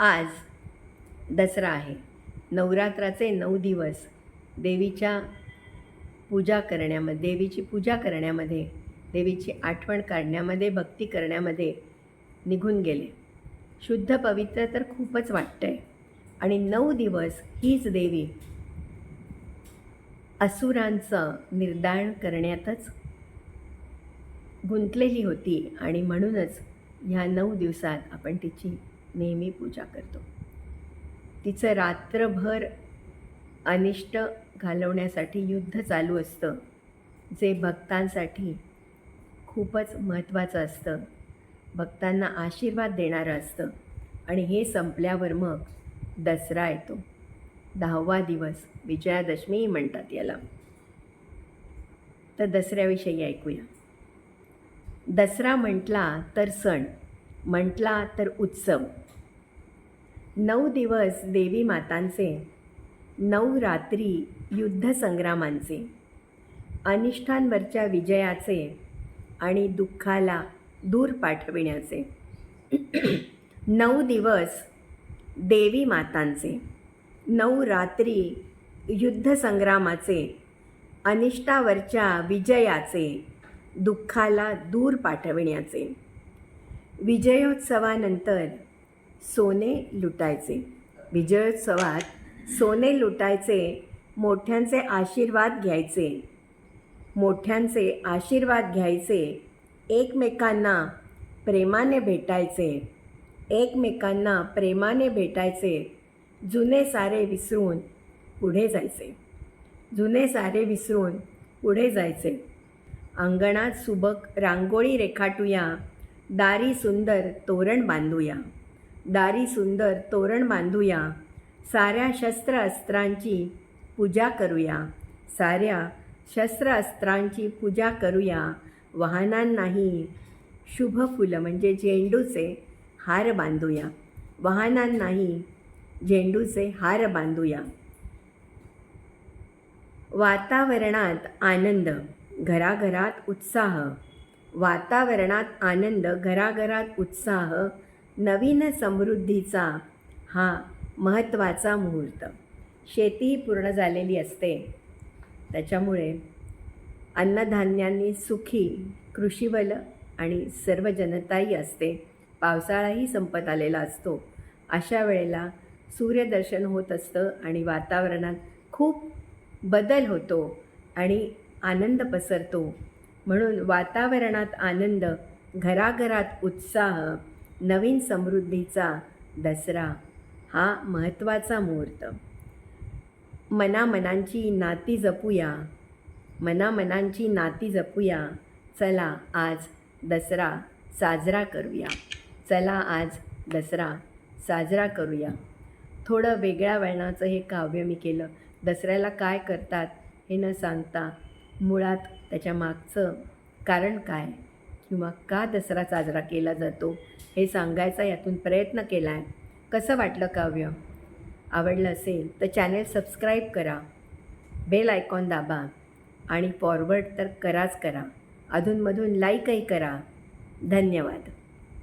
आज दसरा आहे. नवरात्राचे नऊ दिवस देवीच्या पूजा करण्यामध्ये देवीची पूजा करण्यामध्ये देवीची आठवण काढण्यामध्ये भक्ती करण्यामध्ये निघून गेले. शुद्ध पवित्र तर खूपच वाटतं आहे आणि नऊ दिवस हीच देवी असुरांचं निर्दाण करण्यातच गुंतलेली होती. आणि म्हणूनच ह्या नऊ दिवसात आपण तिची नेहमी पूजा करतो. तिचं रात्रभर अनिष्ट घालवण्यासाठी युद्ध चालू असतं जे भक्तांसाठी खूपच महत्त्वाचं असतं. भक्तांना आशीर्वाद देणारं असतं आणि हे संपल्यावर मग दसरा येतो. दहावा दिवस विजयादशमी म्हणतात याला. तर दसऱ्याविषयी ऐकूया. दसरा म्हटला तर सण म्हटला तर उत्सव. नऊ दिवस देवी मातांचे नऊ रात्री युद्धसंग्रामांचे अनिष्ठांवरच्या विजयाचे आणि दुःखाला दूर पाठविण्याचे. नऊ दिवस देवी मातांचे नऊ रात्री युद्धसंग्रामाचे अनिष्टावरच्या विजयाचे दुःखाला दूर पाठविण्याचे. विजयोत्सवानंतर सोने लुटायचे. विजयोत्सवात सोने लुटायचे मोठ्यांचे आशीर्वाद घ्यायचे. मोठ्यांचे आशीर्वाद घ्यायचे एकमेकांना प्रेमाने भेटायचे. एकमेकांना प्रेमाने भेटायचे. जुने सारे विसरून पुढे जायचे. जुने सारे विसरून पुढे जायचे. अंगणात सुबक रांगोळी रेखाटूया. दारी सुंदर तोरण बांधूया. दारी सुंदर तोरण बांधूया. साऱ्या शस्त्र अस्त्रांची पूजा करूया. साऱ्या शस्त्र अस्त्रांची पूजा करूया. वाहनांनाही शुभ फुलं म्हणजे झेंडूचे हार बांधूया. वाहनांनाही झेंडूचे हार बांधूया. वातावरणात आनंद घराघरात उत्साह. वातावरणात आनंद घराघरात उत्साह नवीन समृद्धीचा हा महत्त्वाचा मुहूर्त. शेती पूर्ण झालेली असते. त्याच्यामुळे अन्नधान्यांनी सुखी कृषीबल आणि सर्व जनताही असते. पावसाळाही संपत आलेला असतो. अशा वेळेला सूर्यदर्शन होत असतं आणि वातावरणात खूप बदल होतो आणि आनंद पसरतो. म्हणून वातावरणात आनंद घराघरात उत्साह नवीन समृद्धीचा दसरा हा महत्त्वाचा मुहूर्त. मनामनांची नाती जपूया. मनामनांची नाती जपूया. चला आज दसरा साजरा करूया. चला आज दसरा साजरा करूया. थोडं वेगळ्या वळणाचं हे काव्य मी केलं. दसऱ्याला काय करतात हे न सांगता मुळात त्याच्या मागचं कारण काय किंवा का दसरा साजरा केला जातो हे सांगायचा यातून प्रयत्न केला आहे कसं वाटलं काव्य? आवडलं असेल तर चॅनेल सबस्क्राईब करा बेल आयकॉन दाबा आणि फॉरवर्ड तर कराच करा. अधूनमधून लाईकही करा. धन्यवाद.